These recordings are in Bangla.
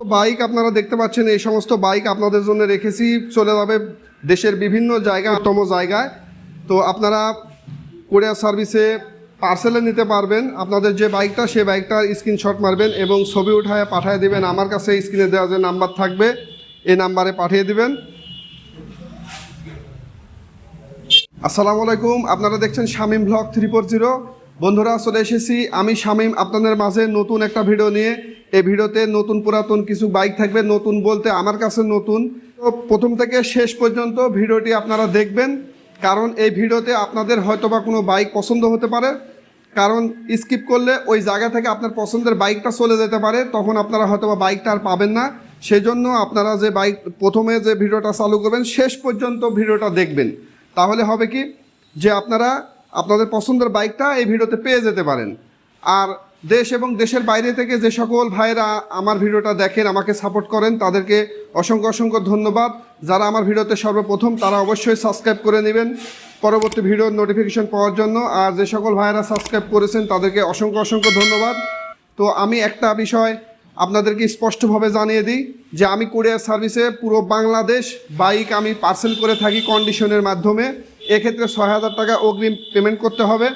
বাইক আপনারা দেখতে পাচ্ছেন, এই সমস্ত বাইক আপনাদের জন্য রেখেছি। চলে যাবে দেশের বিভিন্ন জায়গা তম জায়গায়। তো আপনারা কোরিয়ার সার্ভিসে পার্সেলে নিতে পারবেন। আপনাদের যে বাইকটা সেই বাইকটার স্ক্রিনশট মারবেন এবং ছবি উঠায় পাঠিয়ে দিবেন। আমার কাছে স্ক্রিনে দেওয়া যে নাম্বার থাকবে, এই নাম্বারে পাঠিয়ে দিবেন। আসসালামু আলাইকুম, আপনারা দেখছেন Shamim vlog three four zero বন্ধুরা, চলে এসেছি। আমি শামিম, আপনাদের মাঝে নতুন একটা ভিডিও নিয়ে। এই ভিডিওতে নতুন পুরাতন কিছু বাইক থাকবে, নতুন বলতে আমার কাছে নতুন। তো প্রথম থেকে শেষ পর্যন্ত ভিডিওটি আপনারা দেখবেন, কারণ এই ভিডিওতে আপনাদের হয়তোবা কোনো বাইক পছন্দ হতে পারে। কারণ স্কিপ করলে ওই জায়গা থেকে আপনার পছন্দের বাইকটা চলে যেতে পারে, তখন আপনারা হয়তোবা বাইকটা আর পাবেন না। সেই জন্য আপনারা যে বাইক প্রথমে যে ভিডিওটা চালু করবেন, শেষ পর্যন্ত ভিডিওটা দেখবেন। তাহলে হবে কি? যে আপনারা আপনাদের পছন্দের বাইকটা এই ভিডিওতে পেয়ে যেতে পারেন। আর দেশ এবং দেশের বাইরে থেকে যে সকল ভাইরা আমার ভিডিওটা দেখেন, আমাকে সাপোর্ট করেন, তাদেরকে অসংখ্য অসংখ্য ধন্যবাদ। যারা আমার ভিডিওতে সর্বপ্রথম, তারা অবশ্যই সাবস্ক্রাইব করে নেবেন পরবর্তী ভিডিওর নোটিফিকেশন পাওয়ার জন্য। আর যে সকল ভাইরা সাবস্ক্রাইব করেছেন, তাদেরকে অসংখ্য অসংখ্য ধন্যবাদ। তো আমি একটা বিষয় আপনাদেরকে স্পষ্টভাবে জানিয়ে দিই, যে আমি কোরিয়ার সার্ভিসে পুরো বাংলাদেশ বাইক আমি পার্সেল করে থাকি কন্ডিশনের মাধ্যমে। এক্ষেত্রে ছয় হাজার টাকা অগ্রিম পেমেন্ট করতে হবে।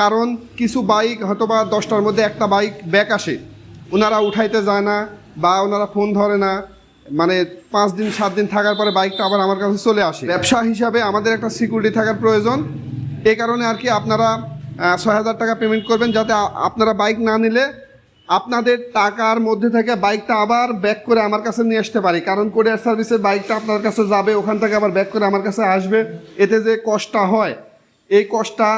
কারণ কিছু বাইক হয়তো বা দশটার মধ্যে একটা বাইক ব্যাক আসে। ওনারা উঠাইতে যায় না বা ওনারা ফোন ধরে না। মানে পাঁচ দিন, সাত দিন থাকার পরে বাইকটা আবার আমার কাছে চলে আসে। ব্যবসা হিসাবে আমাদের একটা সিকিউরিটি থাকার প্রয়োজন। এই কারণে আর কি আপনারা ছয় হাজার টাকা পেমেন্ট করবেন যাতে আপনারা বাইক না নিলে আপনাদের টাকার মধ্যে থেকে বাইকটা আবার ব্যাক করে আমার কাছে নিয়ে আসতে পারি। কারণ কোরিয়ার সার্ভিসের বাইকটা আপনার কাছে যাবে, ওখান থেকে আবার ব্যাক করে আমার কাছে আসবে। এতে যে কষ্টটা হয়, এই কষ্টটা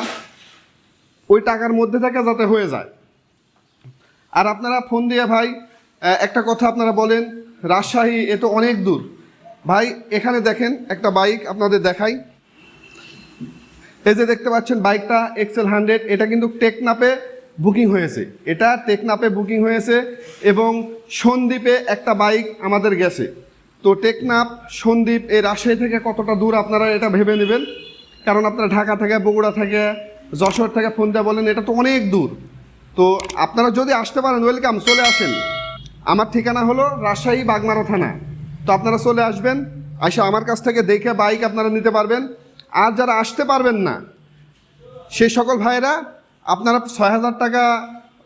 ওই টাকার মধ্যে থেকে যাতে হয়ে যায়। আর আপনারা ফোন দিয়ে ভাই একটা কথা আপনারা বলেন, রাজশাহী এ তো অনেক দূর। ভাই, এখানে দেখেন একটা বাইক আপনাদের দেখাই। এই যে দেখতে পাচ্ছেন বাইকটা এক্সেল হান্ড্রেড, এটা কিন্তু টেকনাপে বুকিং হয়েছে। এটা টেকনাপে বুকিং হয়েছে এবং সন্দ্বীপে একটা বাইক আমাদের গেছে। তো টেকনাপ সন্দ্বীপ এই রাজশাহী থেকে কতটা দূর আপনারা এটা ভেবে নেবেন? কারণ আপনারা ঢাকা থেকে, বগুড়া থেকে যশোর থেকে ফোন দিয়ে বলেন, এটা তো অনেক দূর। তো আপনারা যদি আসতে পারেন ওয়েলকাম চলে আসেন। আমার ঠিকানা হলো রাজশাহী বাগমারা থানা। তো আপনারা চলে আসবেন আসে আমার কাছ থেকে দেখে বাইক আপনারা নিতে পারবেন। আর যারা আসতে পারবেন না সেই সকল ভাইয়েরা, আপনারা ছয় হাজার টাকা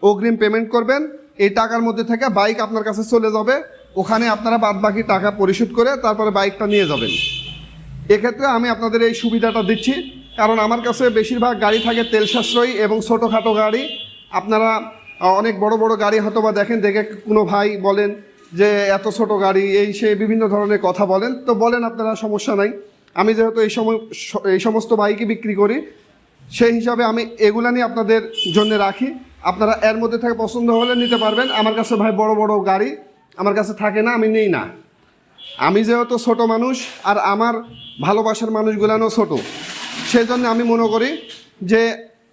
অগ্রিম পেমেন্ট করবেন। এই টাকার মধ্যে থেকে বাইক আপনার কাছে চলে যাবে। ওখানে আপনারা বাদ বাকি টাকা পরিশোধ করে তারপরে বাইকটা নিয়ে যাবেন। এক্ষেত্রে আমি আপনাদের এই সুবিধাটা দিচ্ছি। কারণ আমার কাছে বেশিরভাগ গাড়ি থাকে তেল সাশ্রয়ী এবং ছোটোখাটো গাড়ি। আপনারা অনেক বড় বড় গাড়ি হয়তো বা দেখেন, দেখে কোনো ভাই বলেন যে এত ছোট গাড়ি, এই সে বিভিন্ন ধরনের কথা বলেন। তো বলেন আপনারা, সমস্যা নাই। আমি যেহেতু এই সময়, এই সমস্ত বাইকই বিক্রি করি, সেই হিসাবে আমি এগুলা নিয়ে আপনাদের জন্য রাখি। আপনারা এর মধ্যে থেকে পছন্দ হলে নিতে পারবেন। আমার কাছে ভাই বড় বড় গাড়ি, আমার কাছে থাকে না, আমি নেই না। আমি যেহেতু ছোট মানুষ, আর আমার ভালোবাসার মানুষগুলানও ছোট। সেই জন্য আমি মনে করি যে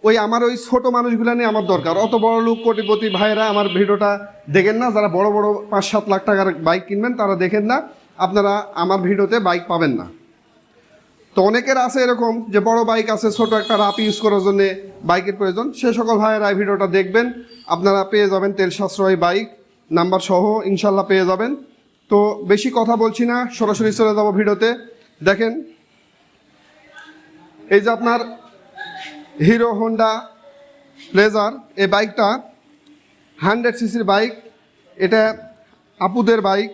ওই আমার ওই ছোট মানুষগুলা নিয়ে আমার দরকার। অত বড় লোক, কোটিপতি ভাইরা আমার ভিডিওটা দেখেন না, যারা বড় বড় পাঁচ সাত লাখ টাকার বাইক কিনবেন তারা দেখেন না, আপনারা আমার ভিডিওতে বাইক পাবেন না। তো অনেকের আছে এরকম যে বড় বাইক আছে, ছোট একটা রাপ ইউজ করার জন্য বাইকের প্রয়োজন। সে সকল ভাইয়েরা এই ভিডিওটা দেখবেন, আপনারা পেয়ে যাবেন তেল সাশ্রয় বাইক নাম্বার সহ ইনশাল্লাহ পেয়ে যাবেন। তো বেশি কথা বলছি না, সরাসরি চলে যাব ভিডিওতে। দেখেন এই যে আপনার হিরো হোন্ডা প্লেজার এই বাইকটা হান্ড্রেড সিসির বাইক, এটা আপুদের বাইক।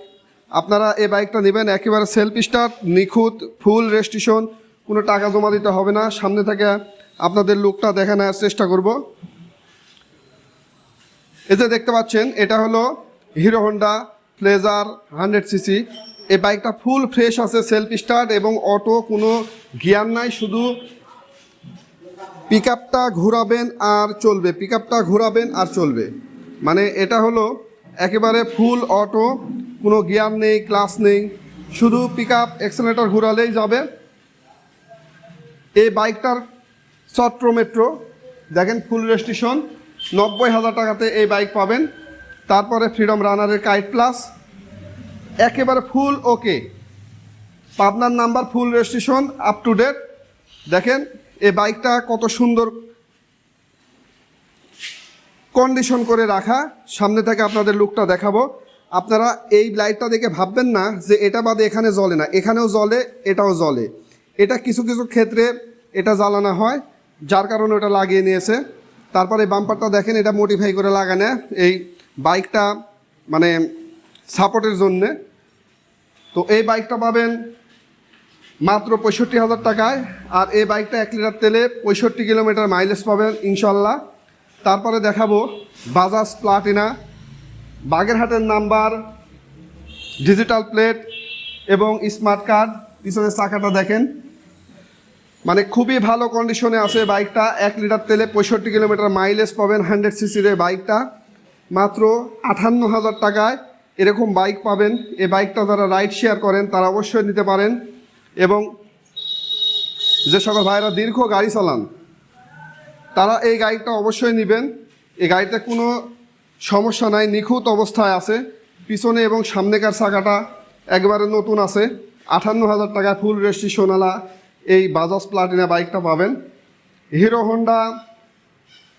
আপনারা এই বাইকটা নেবেন একেবারে সেলফ স্টার্ট নিখুঁত ফুল রেজিস্ট্রেশন কোনো টাকা জমা দিতে হবে না। সামনে থেকে আপনাদের লুকটা দেখানোর চেষ্টা করব। এই যে দেখতে পাচ্ছেন, এটা হলো Hero Honda Pleasure hundred CC. এই বাইকটা ফুল ফ্রেশ আছে সেলফ স্টার্ট এবং অটো কোনো গিয়ার নাই, শুধু পিক আপটা ঘোরাবেন আর চলবে পিক আপটা ঘোরাবেন আর চলবে। মানে এটা হলো একেবারে ফুল অটো কোনো গিয়ার নেই ক্লাস নেই, শুধু পিক আপ এক্সেলেটার ঘোরালেই যাবে। এই বাইকটার চট্র মেট্রো, দেখেন ফুল রেজিস্ট্রেশন, নব্বই হাজার টাকাতে এই বাইক পাবেন। তারপরে ফ্রিডম রানারের কাইট প্লাস একেবারে ফুল ওকে। পাবনার number full registration up to date দেখেন, এই বাইকটা কত সুন্দর কন্ডিশন করে রাখা। সামনে থেকে আপনাদের লুকটা দেখাবো। আপনারা এই লাইটটা দেখে ভাববেন না যে এটা বাদে এখানে জ্বলে না। এখানেও জ্বলে এটাও জ্বলে এটা কিছু কিছু ক্ষেত্রে এটা জ্বালানো হয়, যার কারণে ওটা লাগিয়ে নিয়েছে। তারপরে বাম্পারটা দেখেন, এটা মডিফাই করে লাগানো। এই বাইকটা মানে সাপোর্টের জন্যে। তো এই বাইকটা পাবেন মাত্র পঁয়ষট্টি হাজার টাকায়। আর এই বাইকটা এক লিটার তেলে পঁয়ষট্টি কিলোমিটার মাইলেজ পাবেন ইনশাল্লাহ তারপরে দেখাবো বাজাজ প্লাটিনা বাগেরহাটের নাম্বার ডিজিটাল প্লেট এবং স্মার্ট কার্ড পিছনের চাকাটা দেখেন। মানে খুবই ভালো কন্ডিশনে আছে বাইকটা। এক লিটার তেলে পঁয়ষট্টি কিলোমিটার মাইলেজ পাবেন হান্ড্রেড সিসির বাইকটা। মাত্র আটান্ন হাজার টাকায়। এরকম বাইক পাবেন। এই বাইকটা যারা রাইড শেয়ার করেন, তারা অবশ্যই নিতে পারেন। এবং যে সকল ভাইরা দীর্ঘ গাড়ি চালান, তারা এই গাড়িটা অবশ্যই নেবেন। এই গাড়িতে কোনো সমস্যা নাই, নিখুঁত অবস্থায় আছে। পিছনে এবং সামনেকার চাকাটা একবারে নতুন আছে। আটান্ন হাজার টাকা ফুল রেস্ট্রি সোনালা এই বাজাজ প্লাটিনা বাইকটা পাবেন। Hero Honda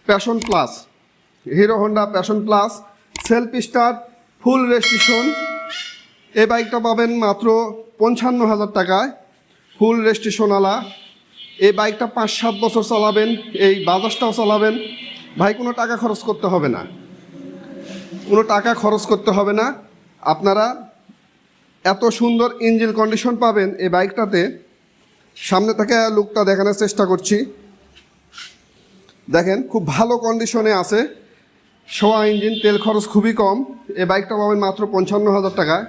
Passion Plus Hero Honda Passion Plus self start full registration. এই বাইকটা পাবেন মাত্র পঞ্চান্ন হাজার টাকায়। ফুল রেজিস্ট্রেশনওয়ালা। এই বাইকটা পাঁচ সাত বছর চালাবেন, এই বাজাজটাও চালাবেন। ভাই, কোনো টাকা খরচ করতে হবে না। কোনো টাকা খরচ করতে হবে না। আপনারা এত সুন্দর ইঞ্জিন কন্ডিশন পাবেন এই বাইকটাতে। সামনে থেকে লুকটা দেখানোর চেষ্টা করছি। দেখেন, খুব ভালো কন্ডিশনে আছে। সোয়া ইঞ্জিন, তেল খরচ খুবই কম। এই বাইকটা পাবেন মাত্র পঞ্চান্ন হাজার টাকায়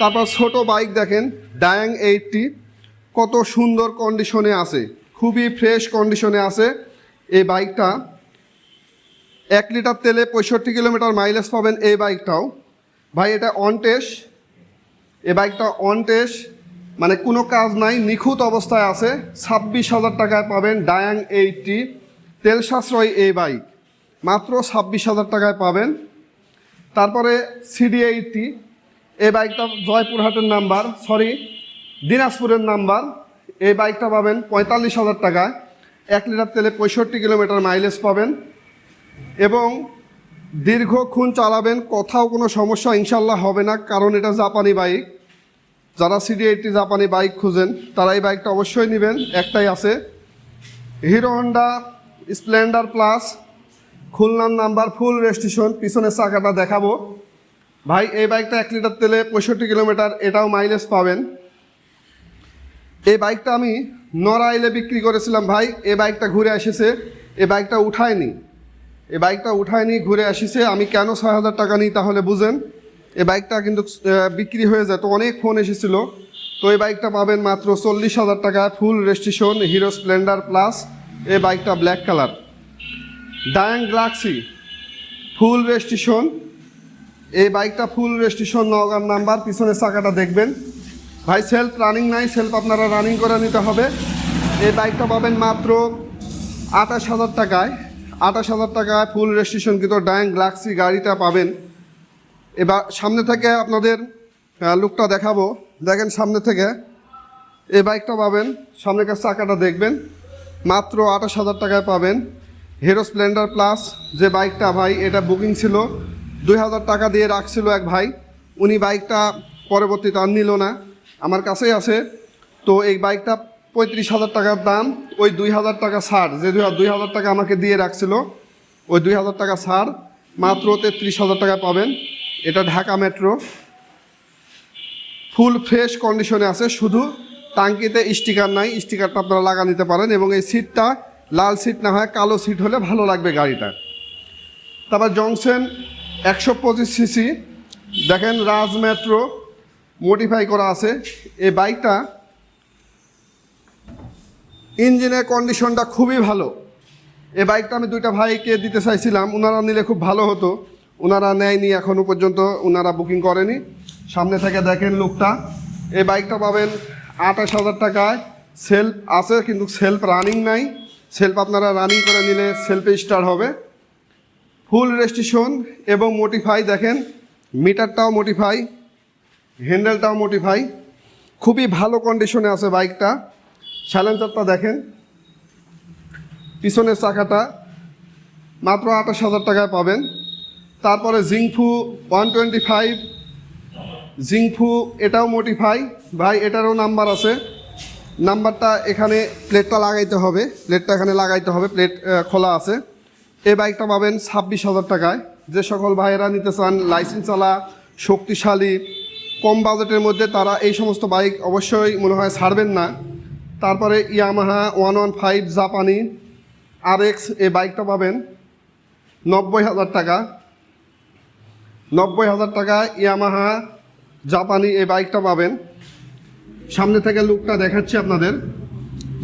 তারপর ছোট বাইক দেখেন ডায়াং এইটটি কত সুন্দর কন্ডিশনে আছে, খুবই ফ্রেশ কন্ডিশনে আছে। এই বাইকটা এক লিটার তেলে পঁয়ষট্টি কিলোমিটার মাইলেজ পাবেন এই বাইকটাও। ভাই, এটা অন টেস্ট এই বাইকটা অন টেস্ট মানে কোনো কাজ নাই, নিখুঁত অবস্থায় আছে। ছাব্বিশ হাজার টাকায় পাবেন ডায়াং এইটটি তেল সাশ্রয় এই বাইক। মাত্র ছাব্বিশ হাজার টাকায় পাবেন। তারপরে সিডি এইটটি এই বাইকটা জয়পুরহাটের নাম্বার সরি দিনাজপুরের নাম্বার। এই বাইকটা পাবেন পঁয়তাল্লিশ হাজার টাকায়। এক লিটার তেলে পঁয়ষট্টি কিলোমিটার মাইলেজ পাবেন এবং দীর্ঘক্ষণ চালাবেন, কোথাও কোনো সমস্যা ইনশাল্লাহ হবে না, কারণ এটা জাপানি বাইক। যারা সিডি এইটটি জাপানি বাইক খুঁজেন, তারা এই বাইকটা অবশ্যই নেবেন। একটাই আছে, হিরো হন্ডা স্প্লেন্ডার প্লাস খুলনার নাম্বার ফুল রেজিস্ট্রেশন পিছনের চাকাটা দেখাবো। ভাই, এই বাইকটা এক লিটার তেলে পঁয়ষট্টি কিলোমিটার, এটাও মাইলেজ পাবেন। এই বাইকটা আমি নড়াইলে বিক্রি করেছিলাম ভাই, এই বাইকটা ঘুরে এসেছে, এই বাইকটা উঠায়নি। এই বাইকটা উঠায়নি, ঘুরে আসিছে আমি কেন ছয় হাজার টাকা নিই তাহলে বুঝেন? এই বাইকটা কিন্তু বিক্রি হয়ে যায়, তো অনেক ফোন এসেছিল। তো এই বাইকটা পাবেন মাত্র চল্লিশ হাজার টাকা full registration Hero Splendor Plus এই বাইকটা black colour Dayang Galaxy full registration এই বাইকটা ফুল রেজিস্ট্রেশন নগার নাম্বার পিছনের চাকাটা দেখবেন। ভাই সেলফ রানিং নাই সেলফ আপনারা রানিং করে নিতে হবে। এই বাইকটা পাবেন মাত্র আঠাশ হাজার টাকায়। আঠাশ হাজার টাকায় ফুল রেজিস্ট্রেশন কিন্তু ডায়াং গ্লাক্সি গাড়িটা পাবেন। এবার সামনে থেকে আপনাদের লুকটা দেখাবো। দেখেন সামনে থেকে এই বাইকটা পাবেন। সামনেকার চাকাটা দেখবেন। মাত্র আঠাশ হাজার টাকায় পাবেন। হিরো স্প্লেন্ডার প্লাস যে বাইকটা ভাই, এটা বুকিং ছিল। দুই হাজার টাকা দিয়ে রাখছিল এক ভাই। উনি বাইকটা পরবর্তীতে আর নিল না। আমার কাছেই আছে। তো এই বাইকটা পঁয়ত্রিশ হাজার টাকার দাম। ওই দুই হাজার টাকা ছাড়, যে দুই হাজার টাকা আমাকে দিয়ে রাখছিল, ওই দুই হাজার টাকা ছাড় মাত্র তেত্রিশ হাজার টাকা পাবেন। এটা ঢাকা মেট্রো। ফুল ফ্রেশ কন্ডিশনে আছে। শুধু টাঙ্কিতে স্টিকার নাই, স্টিকারটা আপনারা লাগা নিতে পারেন এবং এই সিটটা লাল সিট না হয় কালো সিট হলে ভালো লাগবে গাড়িটা। তারপর জংশন একশো পঁচিশ সিসি। দেখেন রাজ মেট্রো মডিফাই করা আছে। এই বাইকটা ইঞ্জিনের কন্ডিশনটা খুবই ভালো। এই বাইকটা আমি দুইটা ভাইকে দিতে চাইছিলাম ওনারা নিলে খুব ভালো হতো। ওনারা নেয়নি এখনও পর্যন্ত ওনারা বুকিং করেনি। সামনে থেকে দেখেন লুকটা এই বাইকটা পাবেন আঠাশ হাজার টাকায়। সেলফ আছে, কিন্তু সেলফ রানিং নাই। সেলফ আপনারা রানিং করে নিলে সেলফে স্টার্ট হবে। ফুল রেজিস্ট্রেশন এবং মোটিফাই দেখেন, মিটারটাও মোটিফাই হ্যান্ডেলটাও মোটিফাই খুবই ভালো কন্ডিশনে আছে বাইকটা। স্যালেন্সারটা দেখেন, পিছনের চাকাটা মাত্র আঠাশ হাজার টাকায় পাবেন। তারপরে জিংফু ওয়ান টোয়েন্টি ফাইভ, জিংফু এটাও মোটিফাই ভাই, এটারও নাম্বার আছে। নাম্বারটা এখানে প্লেটটা লাগাইতে হবে। প্লেটটা এখানে লাগাইতে হবে। প্লেট খোলা আছে। এই বাইকটা পাবেন ছাব্বিশ হাজার টাকায়। যে সকল ভাইয়েরা নিতে চান লাইসেন্স চালা, শক্তিশালী, কম বাজেটের মধ্যে তারা এই সমস্ত বাইক অবশ্যই মনে হয় ছাড়বেন না। তারপরে ইয়ামাহা ওয়ান ওয়ান ফাইভ জাপানি আর এক্স এই বাইকটা পাবেন নব্বই হাজার টাকা। নব্বই হাজার টাকা ইয়ামাহা জাপানি এই বাইকটা পাবেন। সামনে থেকে লুকটা দেখাচ্ছি আপনাদের।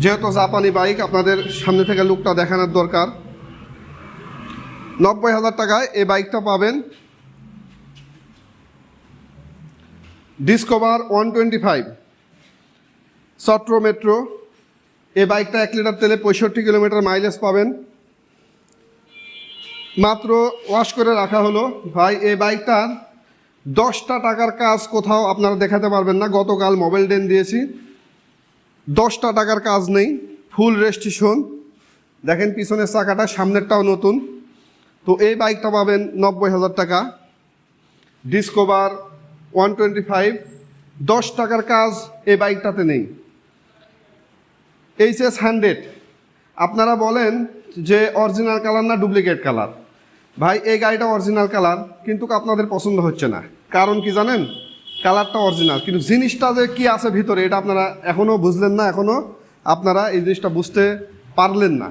যেহেতু জাপানি বাইক, আপনাদের সামনে থেকে লুকটা দেখানোর দরকার। নব্বই হাজার টাকায় এই বাইকটা পাবেন। ডিসকভার ওয়ান টোয়েন্টি ফাইভ সট্র মেট্রো। এই বাইকটা এক লিটার তেলে পঁয়ষট্টি কিলোমিটার মাইলেজ পাবেন। মাত্র ওয়াশ করে রাখা হলো। ভাই, এই বাইকটার দশটা টাকার কাজ কোথাও আপনারা দেখাতে পারবেন না, গতকাল মোবাইল ডেন দিয়েছি। দশটা টাকার কাজ নেই ফুল রেজিস্ট্রেশন দেখেন পিছনের চাকাটা, সামনেরটাও নতুন। তো এই বাইকটা পাবেন নব্বই হাজার টাকা। ডিসকোভার ওয়ান টোয়েন্টি ফাইভ দশ টাকার কাজ এই বাইকটাতে নেই। এইচ এস হান্ড্রেড আপনারা বলেন যে অরিজিনাল কালার না ডুপ্লিকেট কালার ভাই, এই গাড়িটা অরিজিনাল কালার কিন্তু আপনাদের পছন্দ হচ্ছে না। কারণ কি জানেন? কালারটা অরিজিনাল কিন্তু জিনিসটা যে কি আছে ভিতরে, এটা আপনারা এখনও বুঝলেন না এখনও আপনারা এই জিনিসটা বুঝতে পারলেন না।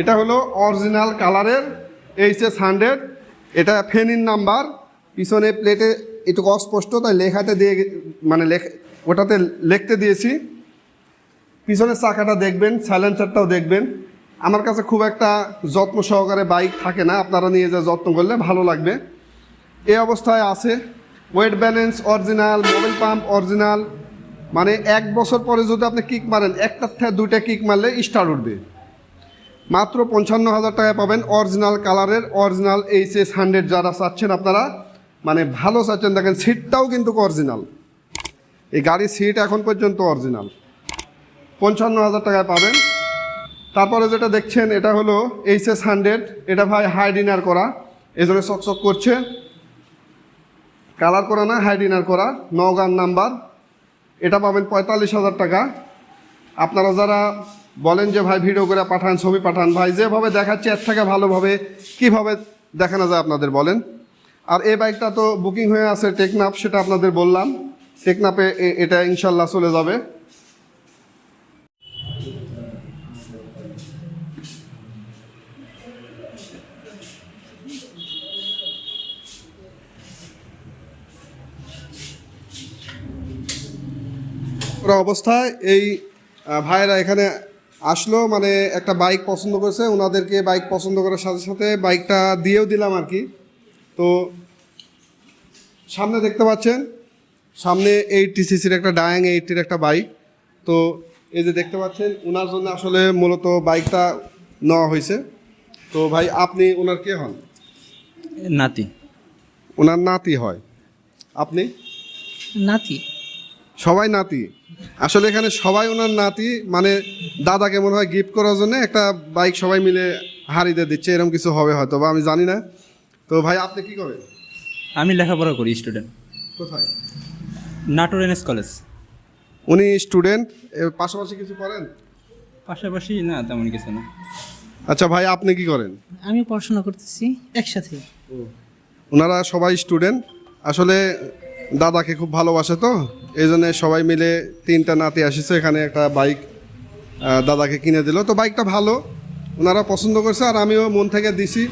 এটা হলো অরিজিনাল কালারের এইচ এস হান্ড্রেড এটা ফেনির নাম্বার। পিছনে প্লেটে একটু অস্পষ্ট, তাই লেখাতে দিয়ে মানে লেখ, ওটাতে লিখতে দিয়েছি। পিছনের চাকাটা দেখবেন সাইলেন্সারটাও দেখবেন। আমার কাছে খুব একটা যত্ন সহকারে বাইক থাকে না, আপনারা নিয়ে যা যত্ন করলে ভালো লাগবে। এই অবস্থায় আছে। Weight balance original mobile pump original মানে এক বছর পরে যদি আপনি কিক মারেন একটার থেকে দুইটা কিক মারলে স্টার্ট উঠবে। মাত্র পঞ্চান্ন হাজার টাকায় পাবেন অরিজিনাল কালারের অরিজিনাল এইচ এস হান্ড্রেড যারা চাচ্ছেন আপনারা মানে ভালো চাচ্ছেন, দেখেন সিটটাও কিন্তু অরিজিনাল এই গাড়ির সিট এখন পর্যন্ত অরিজিনাল পঞ্চান্ন হাজার টাকায় পাবেন। তারপরে যেটা দেখছেন, এটা হলো এইচ এস হান্ড্রেড এটা ভাই হাই ডিনার করা। এই জন্য চকচক করছে। কালার করা না হাইডিনার করা নগান নাম্বার। এটা পাবেন পঁয়তাল্লিশ হাজার টাকা। আপনারা যারা বলেন যে ভাই ভিডিও করে পাঠান, ছবি পাঠান, ভাই যেভাবে দেখাচ্ছে এর থেকে ভালোভাবে কীভাবে দেখানো যায় আপনাদের বলেন। আর এই বাইকটা তো বুকিং হয়ে আছে টেকনাপ সেটা আপনাদের বললাম। টেকনাপে এটা ইনশাল্লাহ চলে যাবে। পুরো অবস্থায় এই ভাইয়েরা এখানে আসলো মানে একটা বাইক পছন্দ করেছে ওনাদেরকে বাইক পছন্দ করার সাথে সাথে বাইকটা দিয়েও দিলাম আর কি। তো সামনে দেখতে পাচ্ছেন সামনে এইটটি সিসির একটা ডায়াং এইটির একটা বাইক। তো এই যে দেখতে পাচ্ছেন ওনার জন্য আসলে মূলত বাইকটা নেওয়া হয়েছে। তো ভাই আপনি ওনার কে হন? নাতি। ওনার নাতি হয়। আপনি? নাতি। সবাই নাতি। আসলে এখানে সবাই ওনার নাতি মানে দাদাকে মনে হয় গিফট করার জন্য একটা বাইক সবাই মিলে হারিয়ে দিচ্ছে এরকম কিছু হবে হয়তো বা আমি জানি না। তো ভাই আপনি কি করেন? আমি লেখাপড়া করি স্টুডেন্ট কোথায়? নাটোর এনএস কলেজ উনি স্টুডেন্ট পাশাপাশি কিছু করেন? পাশাপাশি না তেমন কিছু না। আচ্ছা ভাই আপনি কি করেন? আমি পড়াশোনা করতেছি একসাথে। ওনারা সবাই স্টুডেন্ট আসলে দাদাকে খুব ভালোবাসে তো। এই জন্য সবাই মিলে তিনটা নাতি আসিছে, এখানে একটা বাইক দাদাকে কিনে দিল। তো বাইকটা ভালো, ওনারা পছন্দ করছে আর আমিও মন থেকে দিছি।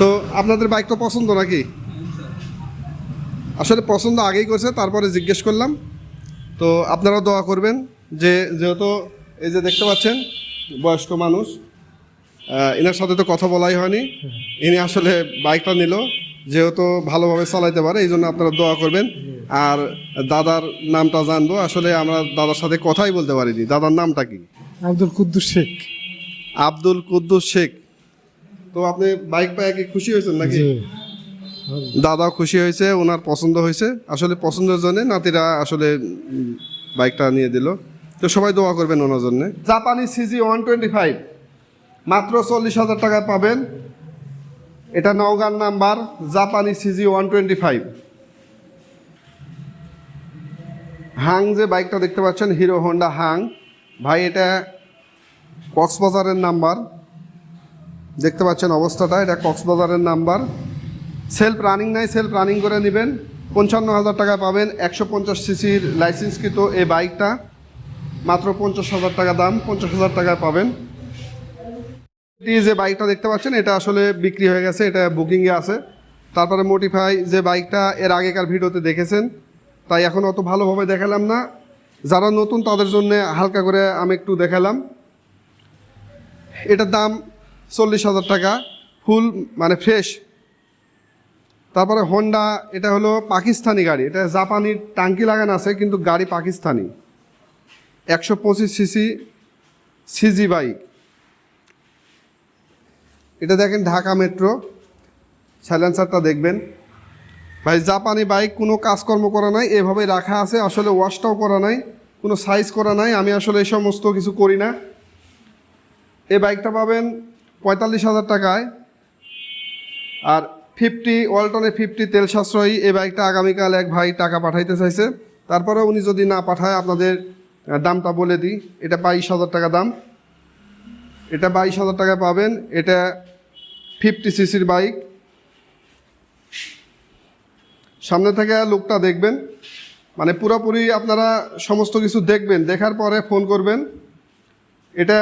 তো আপনাদের বাইক তো পছন্দ নাকি? আসলে পছন্দ আগেই করছে, তারপরে জিজ্ঞেস করলাম। তো আপনারাও দোয়া করবেন যে যেহেতু এই যে দেখতে পাচ্ছেন, বয়স্ক মানুষ এনার সাথে তো কথা বলাই হয়নি। ইনি আসলে বাইকটা নিল, যেহেতু ভালোভাবে চালাইতে পারে, এই জন্য আপনারা দোয়া করবেন। আর দাদার নামটা জানব। আসলে আমরা দাদার সাথে কথাই বলতে পারিনি। দাদার নামটা কি? আব্দুল কুদ্দুস শেখ। আব্দুল কুদ্দুস শেখ। তো আপনি বাইক পায়ে কি খুশি হয়েছেন নাকি? দাদাও খুশি হয়েছে ওনার পছন্দ হয়েছে। আসলে পছন্দের জন্য নাতিরা আসলে বাইকটা নিয়ে দিল। তো সবাই দোয়া করবেন ওনার জন্য। জাপানি সিজি ওয়ান টোয়েন্টি ফাইভ মাত্র চল্লিশ হাজার টাকায় পাবেন। এটা নওগাঁর নাম্বার জাপানি CG one twenty five Hang যে বাইকটা দেখতে পাচ্ছেন, হিরো হোন্ডা হাং। ভাই, এটা কক্সবাজারের নাম্বার। দেখতে পাচ্ছেন অবস্থাটা, এটা কক্সবাজারের নাম্বার। সেলফ রানিং নাই, সেলফ রানিং করে নেবেন। পঞ্চান্ন হাজার টাকা পাবেন, একশো পঞ্চাশ সিসির লাইসেন্সকৃত এই বাইকটা। মাত্র পঞ্চাশ হাজার টাকা দাম, পঞ্চাশ হাজার টাকায় পাবেন। এই যে বাইকটা দেখতে পাচ্ছেন, এটা আসলে বিক্রি হয়ে গেছে, এটা বুকিংয়ে আছে। তারপরে মোটিফাই যে বাইকটা এর আগেকার ভিডিওতে দেখেছেন তাই এখন অত ভালোভাবে দেখালাম না। যারা নতুন, তাদের জন্য হালকা করে আমি একটু দেখালাম। এটার দাম চল্লিশ হাজার টাকা, ফুল মানে ফ্রেশ। তারপরে হন্ডা এটা হলো পাকিস্তানি গাড়ি। এটা জাপানি টাঙ্কি লাগানো আছে, কিন্তু গাড়ি পাকিস্তানি। একশো পঁচিশ সিসি সিজি বাইক। এটা দেখেন ঢাকা মেট্রো। সাইলেন্সারটা দেখবেন। ভাই, জাপানি বাইক কোনো কাজকর্ম করা নাই, এভাবে রাখা আছে, আসলে ওয়াশটাও করা নাই, কোনো সাইজ করা নাই, আমি আসলে এই সমস্ত কিছু করি না। এই বাইকটা পাবেন পঁয়তাল্লিশ হাজার টাকায়। আর ফিফটি ওয়ালটনে ফিফটি তেল সাশ্রয়ী, এই বাইকটা আগামীকাল এক ভাই টাকা পাঠাইতে চাইছে। তারপরে উনি যদি না পাঠায়, আপনাদের দামটা বলে দিই। এটা বাইশ হাজার টাকা দাম। এটা বাইশ হাজার টাকা পাবেন। এটা ফিফটি সিসির বাইক। সামনে থেকে লোকটা দেখবেন। মানে পুরোপুরি আপনারা সমস্ত কিছু দেখবেন। দেখার পরে ফোন করবেন। এটা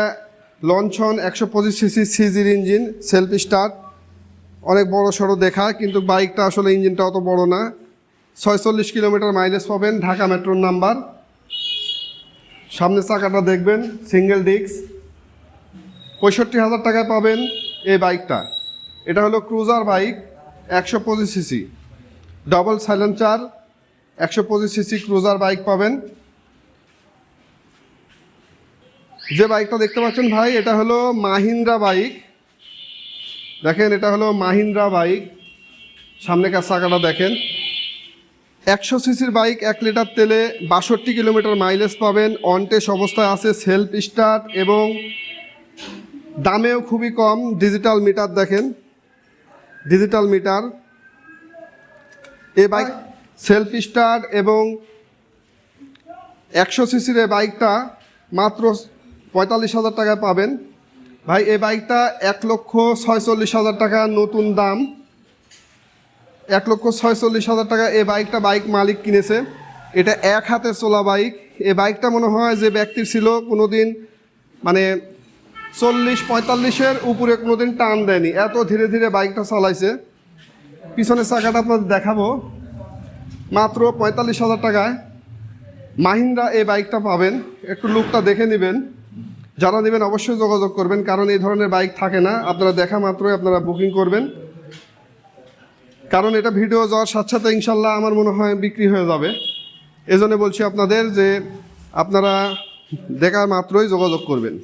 লঞ্চন একশো পঁচিশ সিসি সিজির ইঞ্জিন, সেলফ স্টার্ট। অনেক বড় সড়ো দেখা, কিন্তু বাইকটা আসলে ইঞ্জিনটা অত বড় না। ছয়চল্লিশ কিলোমিটার মাইলেজ পাবেন ঢাকা মেট্রোর নাম্বার। সামনে চাকাটা দেখবেন, সিঙ্গেল ডিস্ক। পঁয়ষট্টি হাজার টাকায় পাবেন এই বাইকটা। এটা হলো ক্রুজার বাইক, একশো পঁচিশ সিসি। ডবল সাইলেন্সার, একশো পঁচিশ সিসি ক্রুজার বাইক পাবেন। যে বাইকটা দেখতে পাচ্ছেন ভাই, এটা হলো মাহিন্দ্রা বাইক। দেখেন, এটা হলো মাহিন্দ্রা বাইক। সামনেকার চাকাটা দেখেন। একশো সিসির বাইক, এক লিটার তেলে বাষট্টি কিলোমিটার মাইলেজ পাবেন। অনটেস অবস্থায় আছে সেলফ স্টার্ট এবং দামেও খুবই কম। ডিজিটাল মিটার দেখেন। Digital meter bike self start এবং একশো সিসির এই বাইকটা মাত্র পঁয়তাল্লিশ হাজার টাকায় পাবেন। ভাই, এই বাইকটা এক লক্ষ ছয়চল্লিশ হাজার টাকা নতুন দাম। এক লক্ষ ছয়চল্লিশ হাজার টাকা এই বাইকটা বাইক মালিক কিনেছে। এটা এক হাতে চলা বাইক। এই বাইকটা মনে হয় যে ব্যক্তির ছিল কোনো দিন মানে চল্লিশ পঁয়তাল্লিশের উপরে কোনো দিন টান দেয়নি। এত ধীরে ধীরে বাইকটা চালাইছে। পিছনের চাকাটা আপনাদের দেখাবো। মাত্র পঁয়তাল্লিশ হাজার টাকায় মাহিন্দ্রা এই বাইকটা পাবেন। একটু লুকটা দেখে নেবেন। যারা নেবেন অবশ্যই যোগাযোগ করবেন, কারণ এই ধরনের বাইক থাকে না। আপনারা দেখা মাত্রই আপনারা বুকিং করবেন। কারণ এটা ভিডিও যাওয়ার সাথে সাথে ইনশাল্লাহ আমার মনে হয় বিক্রি হয়ে যাবে। এজন্য বলছি আপনাদের যে আপনারা দেখা মাত্রই যোগাযোগ করবেন।